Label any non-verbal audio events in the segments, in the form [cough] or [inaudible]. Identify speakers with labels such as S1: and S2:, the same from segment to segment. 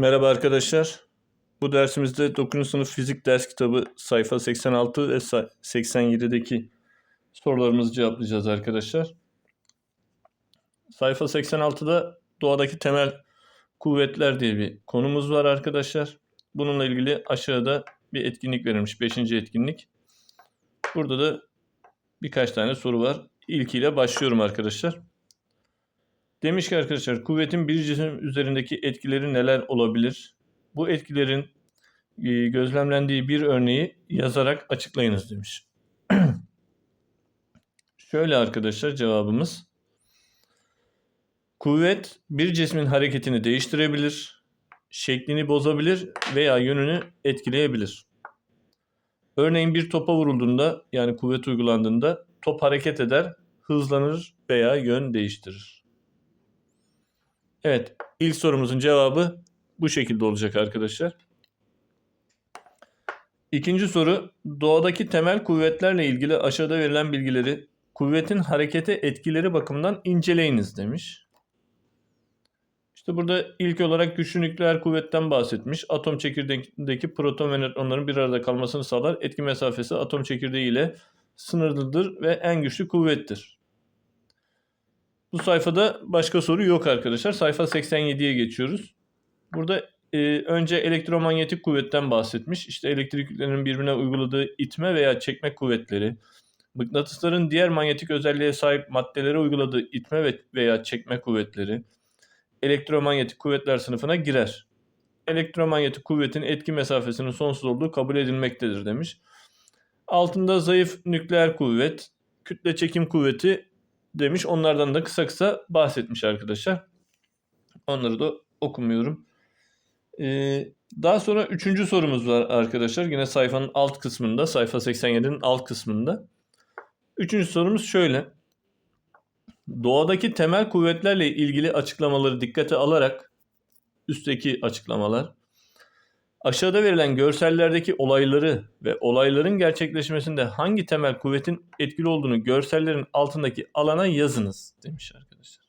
S1: Merhaba arkadaşlar. Bu dersimizde 9. sınıf fizik ders kitabı sayfa 86 ve sa- 87'deki sorularımızı cevaplayacağız arkadaşlar. Sayfa 86'da doğadaki temel kuvvetler diye bir konumuz var arkadaşlar. Bununla ilgili aşağıda bir etkinlik verilmiş. 5. etkinlik. Burada da birkaç tane soru var. İlkiyle başlıyorum arkadaşlar. Demiş ki arkadaşlar kuvvetin bir cisim üzerindeki etkileri neler olabilir? Bu etkilerin e, gözlemlendiği bir örneği yazarak açıklayınız demiş. [clears throat] Şöyle arkadaşlar cevabımız. Kuvvet bir cismin hareketini değiştirebilir, şeklini bozabilir veya yönünü etkileyebilir. Örneğin bir topa vurulduğunda yani kuvvet uygulandığında top hareket eder, hızlanır veya yön değiştirir. Evet, ilk sorumuzun cevabı bu şekilde olacak arkadaşlar. İkinci soru, doğadaki temel kuvvetlerle ilgili aşağıda verilen bilgileri kuvvetin harekete etkileri bakımından inceleyiniz demiş. İşte burada ilk olarak güçlü nükleer kuvvetten bahsetmiş. Atom çekirdeğindeki proton ve nötronların bir arada kalmasını sağlar. Etki mesafesi atom çekirdeği ile sınırlıdır ve en güçlü kuvvettir. Bu sayfada başka soru yok arkadaşlar. Sayfa 87'ye geçiyoruz. Burada e, önce elektromanyetik kuvvetten bahsetmiş. İşte elektrik yüklerinin birbirine uyguladığı itme veya çekme kuvvetleri, mıknatısların diğer manyetik özelliğe sahip maddelere uyguladığı itme ve veya çekme kuvvetleri, elektromanyetik kuvvetler sınıfına girer. Elektromanyetik kuvvetin etki mesafesinin sonsuz olduğu kabul edilmektedir demiş. Altında zayıf nükleer kuvvet, kütle çekim kuvveti demiş. Onlardan da kısa kısa bahsetmiş arkadaşlar. Onları da okumuyorum. Ee, daha sonra üçüncü sorumuz var arkadaşlar. Yine sayfanın alt kısmında, sayfa 87'nin alt kısmında. Üçüncü sorumuz şöyle. Doğadaki temel kuvvetlerle ilgili açıklamaları dikkate alarak üstteki açıklamalar aşağıda verilen görsellerdeki olayları ve olayların gerçekleşmesinde hangi temel kuvvetin etkili olduğunu görsellerin altındaki alana yazınız demiş arkadaşlar.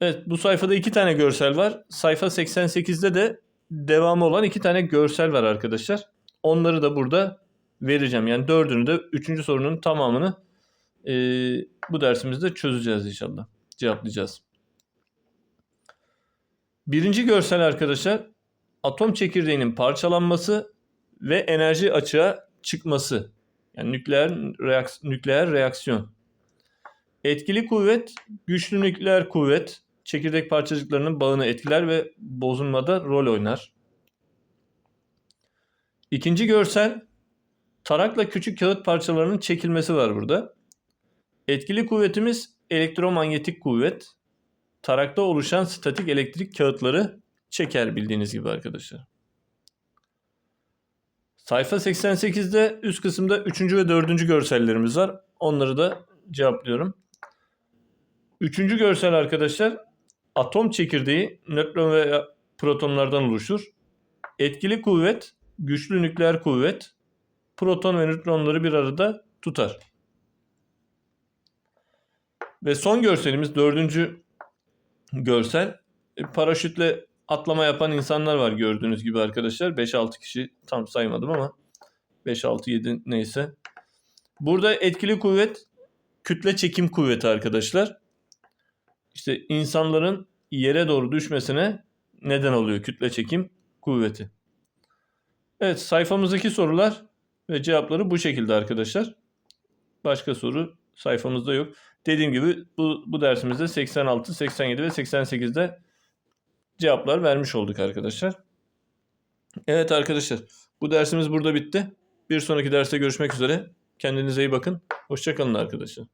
S1: Evet bu sayfada iki tane görsel var. Sayfa 88'de de devamı olan iki tane görsel var arkadaşlar. Onları da burada vereceğim. Yani dördünü de üçüncü sorunun tamamını e, bu dersimizde çözeceğiz inşallah. Cevaplayacağız. Birinci görsel arkadaşlar atom çekirdeğinin parçalanması ve enerji açığa çıkması. Yani nükleer, reaks nükleer reaksiyon. Etkili kuvvet, güçlü nükleer kuvvet çekirdek parçacıklarının bağını etkiler ve bozulmada rol oynar. İkinci görsel, tarakla küçük kağıt parçalarının çekilmesi var burada. Etkili kuvvetimiz elektromanyetik kuvvet. Tarakta oluşan statik elektrik kağıtları çeker bildiğiniz gibi arkadaşlar. Sayfa 88'de üst kısımda 3. ve 4. görsellerimiz var. Onları da cevaplıyorum. Üçüncü görsel arkadaşlar atom çekirdeği nötron ve protonlardan oluşur. Etkili kuvvet, güçlü nükleer kuvvet, proton ve nötronları bir arada tutar. Ve son görselimiz dördüncü görsel. Paraşütle atlama yapan insanlar var gördüğünüz gibi arkadaşlar. 5-6 kişi tam saymadım ama 5-6-7 neyse. Burada etkili kuvvet kütle çekim kuvveti arkadaşlar. İşte insanların yere doğru düşmesine neden oluyor kütle çekim kuvveti. Evet sayfamızdaki sorular ve cevapları bu şekilde arkadaşlar. Başka soru sayfamızda yok. Dediğim gibi bu, bu dersimizde 86, 87 ve 88'de cevaplar vermiş olduk arkadaşlar. Evet arkadaşlar bu dersimiz burada bitti. Bir sonraki derste görüşmek üzere. Kendinize iyi bakın. Hoşçakalın arkadaşlar.